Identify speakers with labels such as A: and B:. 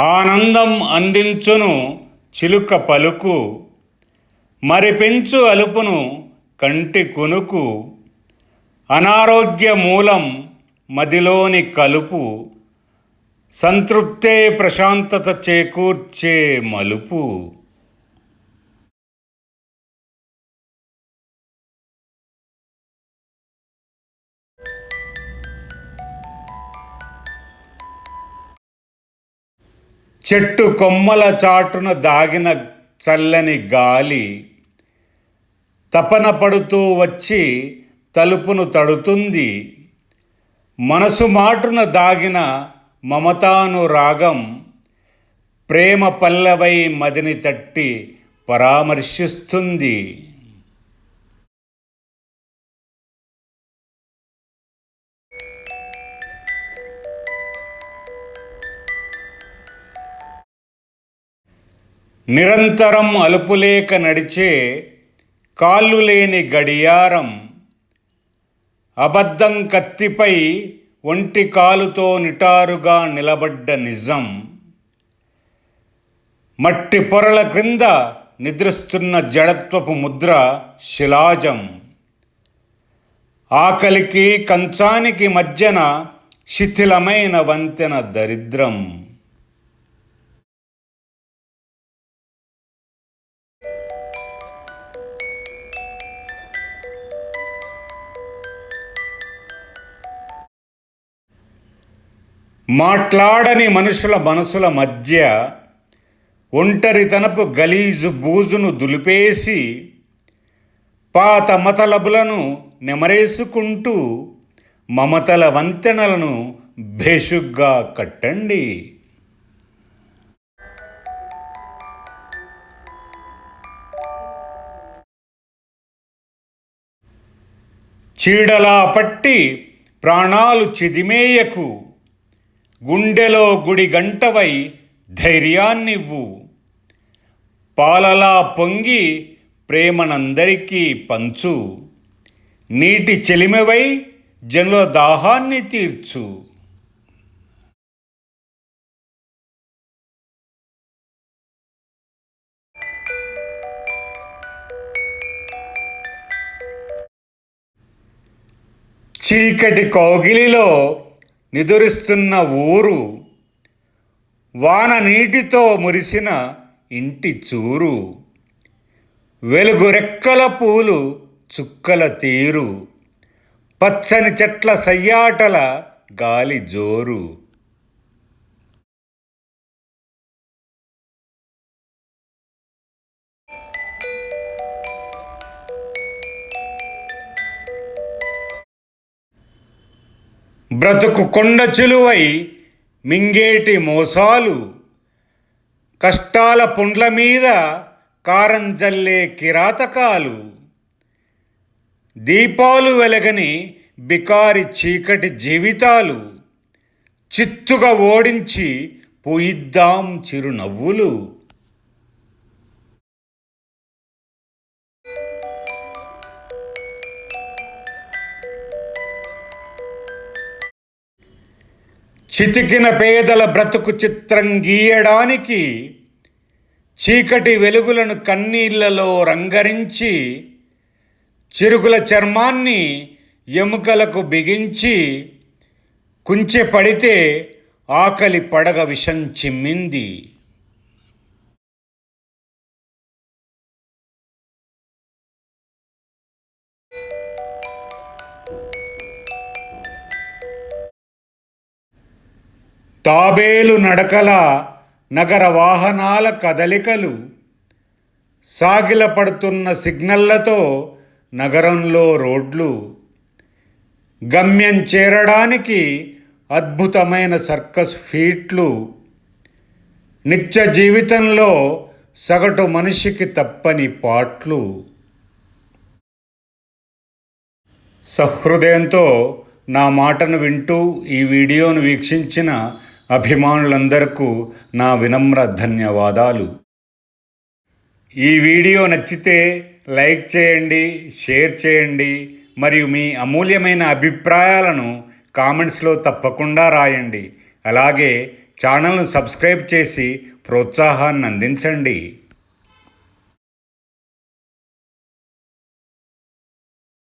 A: ఆనందం అందించును చిలుక పలుకు మరిపెంచు అలుపును కంటి కొనుకు అనారోగ్య మూలం మదిలోని కలుపు సంతృప్తే ప్రశాంతత చేకూర్చే మలుపు. చెట్టు కొమ్మల చాటున దాగిన చల్లని గాలి తపన పడుతూ వచ్చి తలుపును తడుతుంది. మనసు మాటున దాగిన మమతాను రాగం ప్రేమ పల్లవై మదిని తట్టి పరామర్శిస్తుంది. నిరంతరం అలుపులేక నడిచే కాళ్ళు లేని గడియారం అబద్ధం కత్తిపై ఒంటి కాలుతో నిటారుగా నిలబడ్డ నిజం. మట్టి పొరల క్రింద నిద్రిస్తున్న జడత్వపు ముద్ర శిలాజం. ఆకలికి కంచానికి మధ్యన శిథిలమైన వంతెన దరిద్రం. మాట్లాడని మనుషుల మనసుల మధ్య ఒంటరితనపు గలీజు బూజును దులిపేసి పాత మతలబులను నెమరేసుకుంటూ మమతల వంతెనలను భేషుగ్గా కట్టండి. చీడలా పట్టి ప్రాణాలు చిదిమేయకు గుండెలో గుడి గంటవై ధైర్యాన్నివ్వు. పాలలా పొంగి ప్రేమనందరికీ పంచు. నీటి చెలిమెవై జనుల దాహాన్ని తీర్చు. చీకటి కౌగిలిలో నిదురిస్తున్న ఊరు వాన నీటితో మురిసిన ఇంటి చూరు వెలుగు రెక్కల పూలు చుక్కల తీరు పచ్చని చెట్ల సయ్యాటల గాలి జోరు. బ్రతుకు కొండ చిలువై మింగేటి మోసాలు కష్టాల పుండ్ల మీద కారం జల్లే కిరాతకాలు. దీపాలు వెలగని బికారి చీకటి జీవితాలు చిత్తుగా ఓడించి పోయిద్దాం చిరునవ్వులు. చితికిన పేదల బ్రతుకు చిత్రం గీయడానికి చీకటి వెలుగులను కన్నీళ్ళలో రంగరించి చిరుకుల చర్మాన్ని ఎముకలకు బిగించి కుంచె పడితే ఆకలి పడగ విషం చిమ్మింది. తాబేలు నడకల నగర వాహనాల కదలికలు సాగిలపడుతున్న సిగ్నళ్ళతో నగరంలో రోడ్లు. గమ్యం చేరడానికి అద్భుతమైన సర్కస్ ఫీట్లు. నిత్య జీవితంలో సగటు మనిషికి తప్పని పాట్లు. సహృదయంతో నా మాటను వింటూ ఈ వీడియోను వీక్షించిన అభిమానులందరకు నా వినమ్ర ధన్యవాదాలు. ఈ వీడియో నచ్చితే లైక్ చేయండి షేర్ చేయండి మరియు మీ అమూల్యమైన అభిప్రాయాలను కామెంట్స్లో తప్పకుండా రాయండి. అలాగే ఛానల్ను సబ్స్క్రైబ్ చేసి ప్రోత్సాహాన్ని అందించండి.